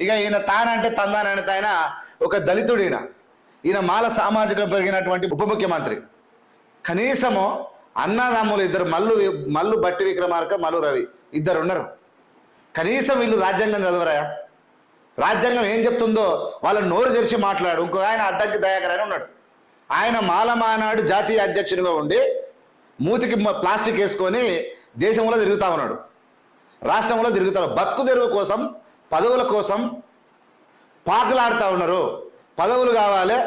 ఇక ఈయన తానంటే తందానంటే ఆయన ఒక దళితుడు ఈయన. ఈయన మాల సామాజిక పెరిగినటువంటి ఉప ముఖ్యమంత్రి. కనీసము అన్నదమ్ములు ఇద్దరు మల్లు మల్లు బట్టి విక్రమార్క మల్లు రవి ఇద్దరు ఉన్నారు. కనీసం వీళ్ళు రాజ్యాంగం చదవరాయా రాజ్యాంగం ఏం చెప్తుందో వాళ్ళ నోరు తెరిచి మాట్లాడు. ఇంకో ఆయన అద్దంకి దయాకర్ అని ఉన్నాడు. ఆయన మాలమానాడు జాతీయ అధ్యక్షుడిగా ఉండి మూతికి ప్లాస్టిక్ వేసుకొని దేశంలో తిరుగుతా ఉన్నాడు. రాష్ట్రంలో తిరుగుతాడు బతుకు తెరువు కోసం పదవుల కోసం పాకలాడుతూ ఉన్నారు. పదవులు కావాలి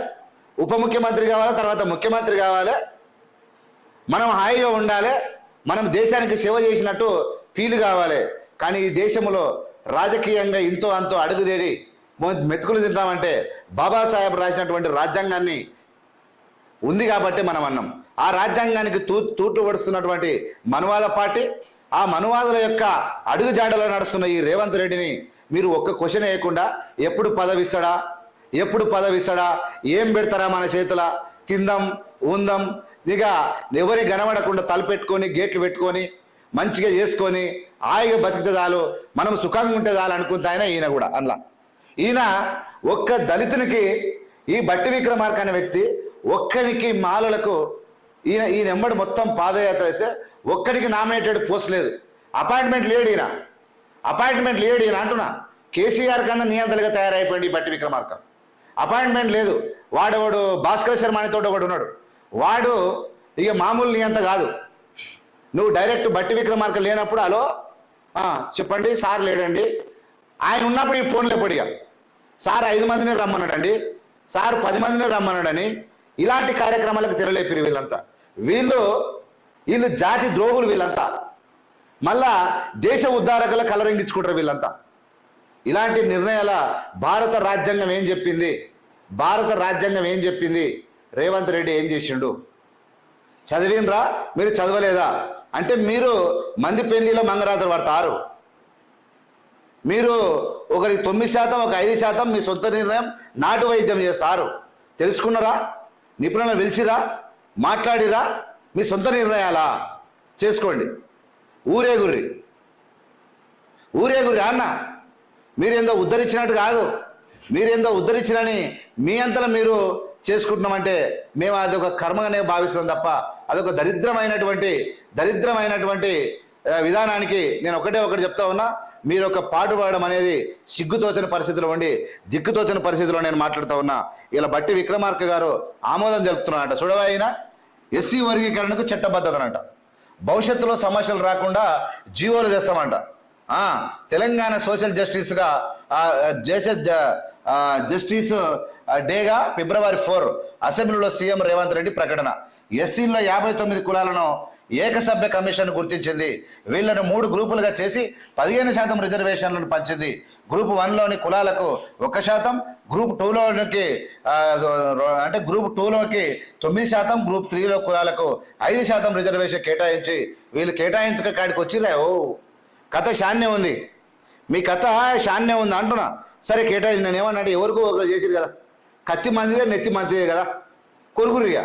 ఉప ముఖ్యమంత్రి కావాలి తర్వాత ముఖ్యమంత్రి కావాలి. మనం హాయిగా ఉండాలి మనం దేశానికి సేవ చేసినట్టు ఫీల్ కావాలి. కానీ ఈ దేశంలో రాజకీయంగా ఇంతో అంతో అడుగుదేడి మెతుకులు తింటామంటే బాబాసాహెబ్ రాసినటువంటి రాజ్యాంగాన్ని ఉంది కాబట్టి మనం అన్నాం. ఆ రాజ్యాంగానికి తూ తూట్లు పడుస్తున్నటువంటి మనువాద పార్టీ ఆ మనువాదుల యొక్క అడుగుజాడలో నడుస్తున్న ఈ రేవంత్ రెడ్డిని మీరు ఒక్క క్వశ్చన్ వేయకుండా ఎప్పుడు పదవిస్తాడా? ఎప్పుడు పదవిస్తాడా? ఏం పెడతారా మన చేతుల? తిందాం ఉందాం ఇక ఎవరి గనబడకుండా తలపెట్టుకొని గేట్లు పెట్టుకొని మంచిగా చేసుకొని హాయిగా బతికితే చాలు మనం సుఖంగా ఉంటే చాలు అనుకుంటే ఆయన ఈయన కూడా అందులో ఈయన ఒక్క దళితునికి ఈ బట్టి విక్రమార్క అనే వ్యక్తి ఒక్కరికి మాలలకు ఈయన ఈయన ఎంబడి మొత్తం పాదయాత్ర వేస్తే ఒక్కడికి నామినేటెడ్ పోస్ట్ లేదు. అపాయింట్మెంట్ లేడు ఈయన. అపాయింట్మెంట్ లేడు ఈయన అంటున్నా. కేసీఆర్ కన్నా నియంత్రణగా తయారైపోయింది బట్టి విక్రమార్క. అపాయింట్మెంట్ లేదు. వాడవాడు? భాస్కర్ శర్మ అనేతోటి ఒకడు ఉన్నాడు. వాడు ఇక మామూలు నియంత కాదు. నువ్వు డైరెక్ట్ బట్టి విక్రమార్క లేనప్పుడు హలో? చెప్పండి సార్ లేడండి. ఆయన ఉన్నప్పుడు ఈ ఫోన్లు పొడిగా సార్ ఐదు మందిని రమ్మన్నాడండి. సార్ పది మందిని రమ్మన్నాడని ఇలాంటి కార్యక్రమాలకు తెరలేపిరు వీళ్ళంతా. వీళ్ళు వీళ్ళు జాతి ద్రోహులు వీళ్ళంతా. మళ్ళా దేశ ఉద్ధారకుల కలరంగించుకుంటారు వీళ్ళంతా. ఇలాంటి నిర్ణయాల భారత రాజ్యాంగం ఏం చెప్పింది? భారత రాజ్యాంగం ఏం చెప్పింది? రేవంత్ రెడ్డి ఏం చేసిండు? చదివినరా మీరు చదవలేదా? అంటే మీరు మంది పెళ్ళిలో మంగరాత్రి పడతారు. మీరు ఒకరికి తొమ్మిది శాతం ఒక ఐదు శాతం మీ సొంత నిర్ణయం నాటు వైద్యం చేస్తారు. తెలుసుకున్నారా? నిపుణులను పిలిచిరా? మాట్లాడిరా? మీ సొంత నిర్ణయాలా? చేసుకోండి. ఊరే గుర్రి. ఊరే గుర్రి అన్న. మీరేందో ఉద్ధరించినట్టు కాదు. మీరేందో ఉద్ధరించినని మీ అంతలో మీరు చేసుకుంటున్నామంటే మేము అదొక కర్మగానే భావిస్తున్నాం తప్ప అదొక దరిద్రమైనటువంటి దరిద్రమైనటువంటి విధానానికి నేను ఒకటే ఒకటి చెప్తా ఉన్నా. మీరు ఒక పాటుపడడం అనేది సిగ్గుతోచని పరిస్థితిలో ఉండి దిక్కుతోచని పరిస్థితిలో నేను మాట్లాడుతూ ఉన్నా. ఇలా బట్టి విక్రమార్క గారు ఆమోదం తెలుపుతున్నారట. చూడవా ఆయన ఎస్సీ వర్గీకరణకు చట్టబద్ధతనంట. భవిష్యత్తులో సమస్యలు రాకుండా జీవోలు తెస్తామంట. తెలంగాణ సోషల్ జస్టిస్గా ఆ, జస్టిస్ డేగా ఫిబ్రవరి ఫోర్ అసెంబ్లీలో సీఎం రేవంత్ రెడ్డి ప్రకటన. ఎస్సీల్లో యాభై తొమ్మిది కులాలను ఏకసభ్య కమిషన్ గుర్తించింది. వీళ్ళను మూడు గ్రూపులుగా చేసి పదిహేను శాతం రిజర్వేషన్లను పంచింది. గ్రూప్ వన్లోని కులాలకు ఒక శాతం గ్రూప్ టూలోకి అంటే గ్రూప్ టూలోకి తొమ్మిది శాతం గ్రూప్ త్రీలో కులాలకు ఐదు శాతం రిజర్వేషన్ కేటాయించి వీళ్ళు కేటాయించక కాడికి వచ్చిరా ఓ కథ శాన్యం ఉంది. మీ కథ శాన్యం ఉంది అంటున్నా. సరే కేటాయించి. నేను ఏమన్నా ఎవరికో ఒకరు చేసిరు కదా. కత్తి మందిదే నెత్తి మందిదే కదా. కొరుగురిగా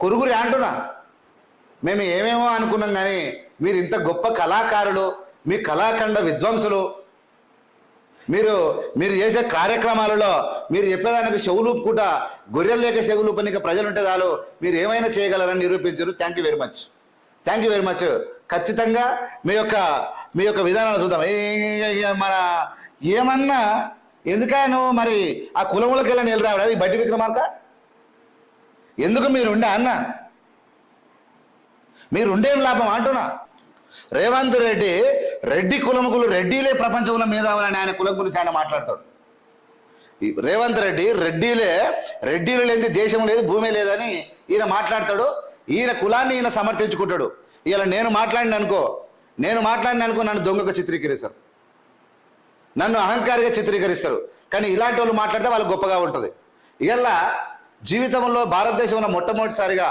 కొరుగురి అంటున్నా. మేము ఏమేమో అనుకున్నాం కానీ మీరు ఇంత గొప్ప కళాకారులు మీ కళాఖండ విద్వాంసులు మీరు మీరు చేసే కార్యక్రమాలలో మీరు చెప్పేదానికి చెవులూపుకుంటా గొర్రెలు లేక చెవులూపనిక ప్రజలు ఉంటే చాలు. మీరు ఏమైనా చేయగలరని నిరూపించారు. Thank you very much thank you very much ఖచ్చితంగా మీ యొక్క మీ యొక్క విధానాలు చూద్దాం. మన ఏమన్నా ఎందుకను మరి ఆ కులములకి వెళ్ళి నిలరావు అది బట్టి విక్రమార్క? ఎందుకు మీరుండే అన్న? మీరుండేం లాభం అంటున్నా? రేవంత్ రెడ్డి రెడ్డి కులముకులు రెడ్డిలే ప్రపంచంలో మేధావులని ఆయన కులం గురించి ఆయన మాట్లాడతాడు. రేవంత్ రెడ్డి రెడ్డిలే రెడ్డిలు లేని దేశం లేదు భూమి లేదని ఈయన మాట్లాడతాడు. ఈయన కులాన్ని ఈయన సమర్థించుకుంటాడు. ఇలా నేను మాట్లాడిన అనుకో నేను మాట్లాడిన అనుకో నన్ను దొంగకు చిత్రీకరిస్తారు. నన్ను అహంకారిగా చిత్రీకరిస్తారు. కానీ ఇలాంటి వాళ్ళు మాట్లాడితే వాళ్ళు గొప్పగా ఉంటుంది. ఇలా జీవితంలో భారతదేశంలో మొట్టమొదటిసారిగా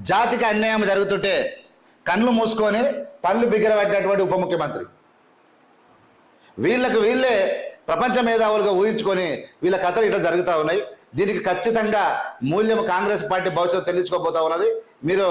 జాతికి అన్యాయం జరుగుతుంటే కళ్ళు మూసుకొని పళ్ళు బిగ్గరబెట్టినటువంటి ఉప ముఖ్యమంత్రి. వీళ్ళకు వీళ్ళే ప్రపంచ మేధావులుగా ఊహించుకొని వీళ్ళ కథలు ఇట్లా జరుగుతూ ఉన్నాయి. దీనికి ఖచ్చితంగా మూల్యం కాంగ్రెస్ పార్టీ భవిష్యత్తు తెలియచుకోబోతా ఉన్నది. మీరు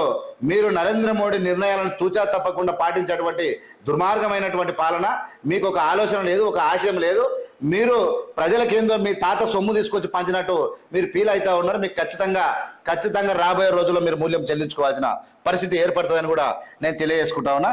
మీరు నరేంద్ర మోడీ నిర్ణయాలను తూచా తప్పకుండా పాటించేటువంటి దుర్మార్గమైనటువంటి పాలన. మీకు ఒక ఆలోచన లేదు ఒక ఆశయం లేదు. మీరు ప్రజలకేందో మీ తాత సొమ్ము తీసుకొచ్చి పంచినట్టు మీరు ఫీల్ అవుతా ఉన్నారు. మీకు ఖచ్చితంగా ఖచ్చితంగా రాబోయే రోజుల్లో మీరు మూల్యం చెల్లించుకోవాల్సిన పరిస్థితి ఏర్పడుతుందని కూడా నేను తెలియజేసుకుంటా ఉన్నా.